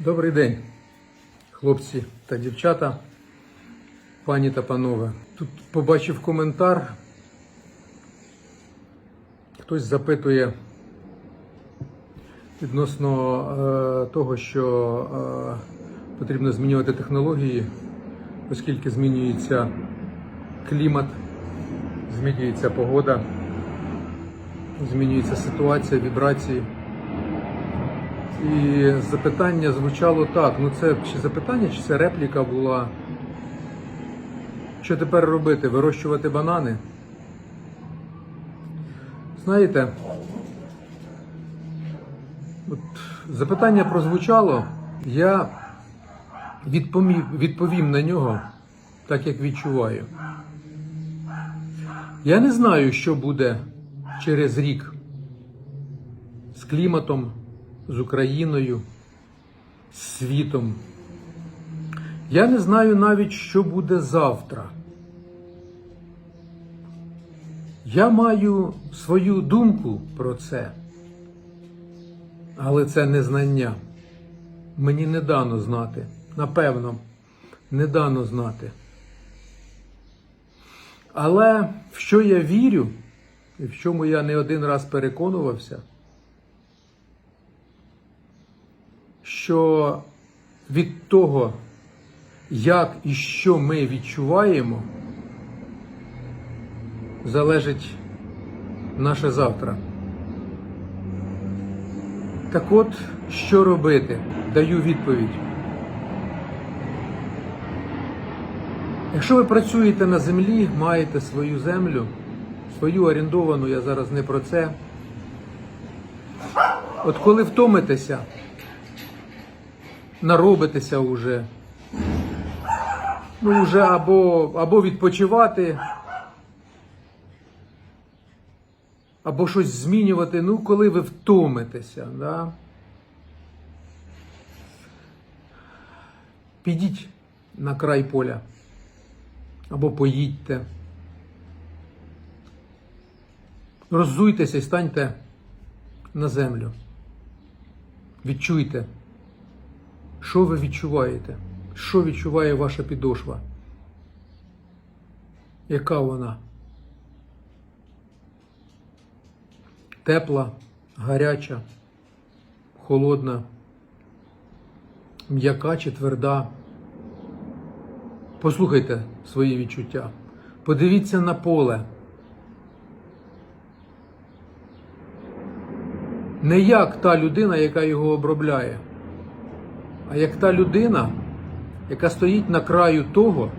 Добрий день, хлопці та дівчата, пані та панове. Тут побачив коментар. Хтось запитує відносно е, того, що е, потрібно змінювати технології, оскільки змінюється клімат, змінюється погода, змінюється ситуація, вібрації. І запитання звучало так. Ну це чи запитання, чи це репліка була. Що тепер робити? Вирощувати банани? Знаєте, от запитання прозвучало, я відповім, відповім на нього так, як відчуваю. Я не знаю, що буде через рік з кліматом, з Україною, з світом. Я не знаю навіть, що буде завтра. Я маю свою думку про це, але це не знання. Мені не дано знати. Напевно, не дано знати. Але в що я вірю, і в чому я не один раз переконувався, що від того, як і що ми відчуваємо, залежить наше завтра. Так от, що робити? Даю відповідь. Якщо ви працюєте на землі, маєте свою землю, свою орендовану, я зараз не про це. От коли втомитеся, наробитеся вже, ну вже або, або відпочивати, або щось змінювати, ну коли ви втомитеся, да? підіть на край поля або поїдьте. Роззуйтеся і станьте на землю. Відчуйте, що ви відчуваєте, що відчуває ваша підошва. Яка вона? Тепла, гаряча, холодна, м'яка чи тверда. Послухайте свої відчуття. Подивіться на поле. Не як та людина, яка його обробляє, а як та людина, яка стоїть на краю того,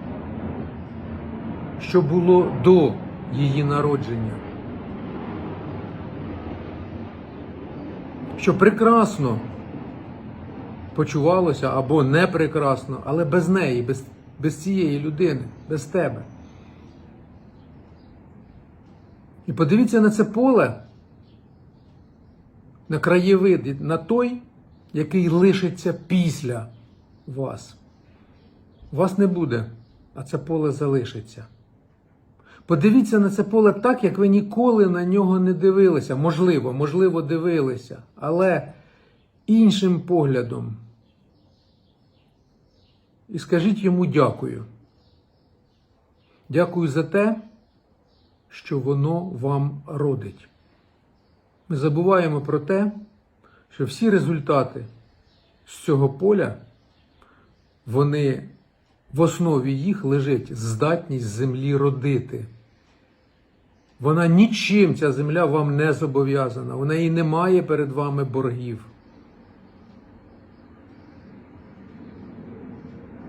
що було до її народження. Що прекрасно почувалося або не прекрасно, але без неї, без, без цієї людини, без тебе. І подивіться на це поле, на краєвид, на той, який лишиться після вас. Вас не буде, а це поле залишиться. Подивіться на це поле так, як ви ніколи на нього не дивилися. Можливо, можливо, дивилися, але іншим поглядом. І скажіть йому дякую. Дякую за те, що воно вам родить. Ми забуваємо про те, що всі результати з цього поля, вони в основі їх лежить здатність землі родити. Вона нічим, ця земля вам не зобов'язана. У неї немає перед вами боргів.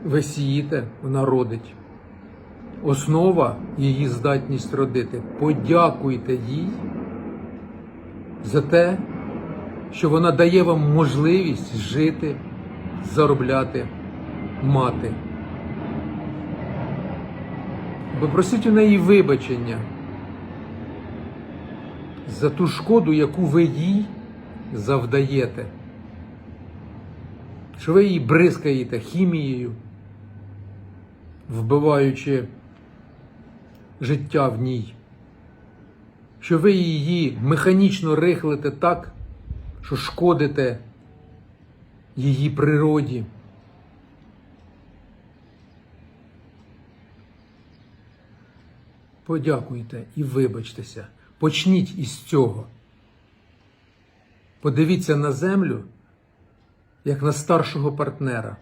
Ви сіїте, вона родить. Основа її здатність родити. Подякуйте їй за те, що вона дає вам можливість жити, заробляти, мати. Попросіть у неї вибачення за ту шкоду, яку ви їй завдаєте. Що ви її бризкаєте хімією, вбиваючи життя в ній. Що ви її механічно рихлите так, що шкодите її природі. Подякуйте і вибачтеся. Почніть із цього. Подивіться на землю як на старшого партнера,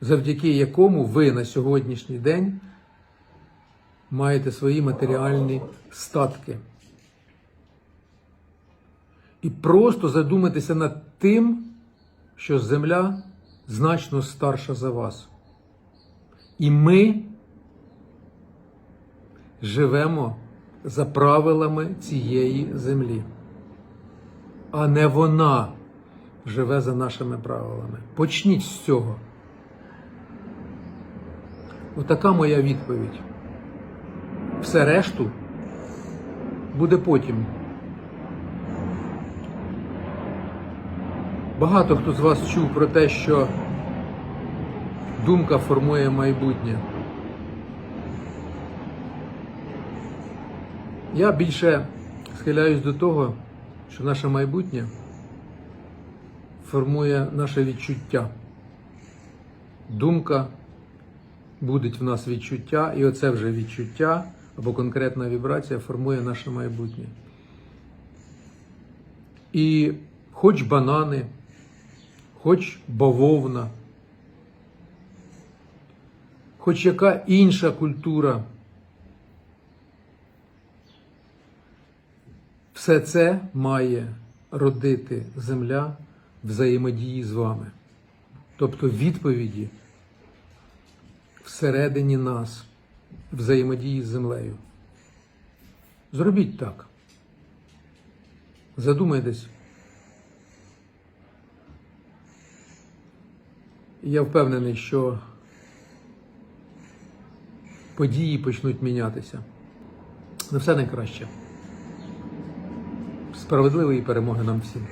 завдяки якому ви на сьогоднішній день маєте свої матеріальні статки. І просто задумайтеся над тим, що земля значно старша за вас. І ми живемо за правилами цієї землі, а не вона живе за нашими правилами. Почніть з цього. Отака моя відповідь. Все решту буде потім. Багато хто з вас чув про те, що думка формує майбутнє. Я більше схиляюсь до того, що наше майбутнє формує наше відчуття. Думка будуть в нас відчуття, і оце вже відчуття або конкретна вібрація формує наше майбутнє. І хоч банани, хоч бавовна, хоч яка інша культура, все це має родити земля взаємодії з вами. Тобто відповіді всередині нас, взаємодії з землею. Зробіть так. Задумайтесь. Я впевнений, що події почнуть мінятися. На все найкраще. Справедливої перемоги нам всім.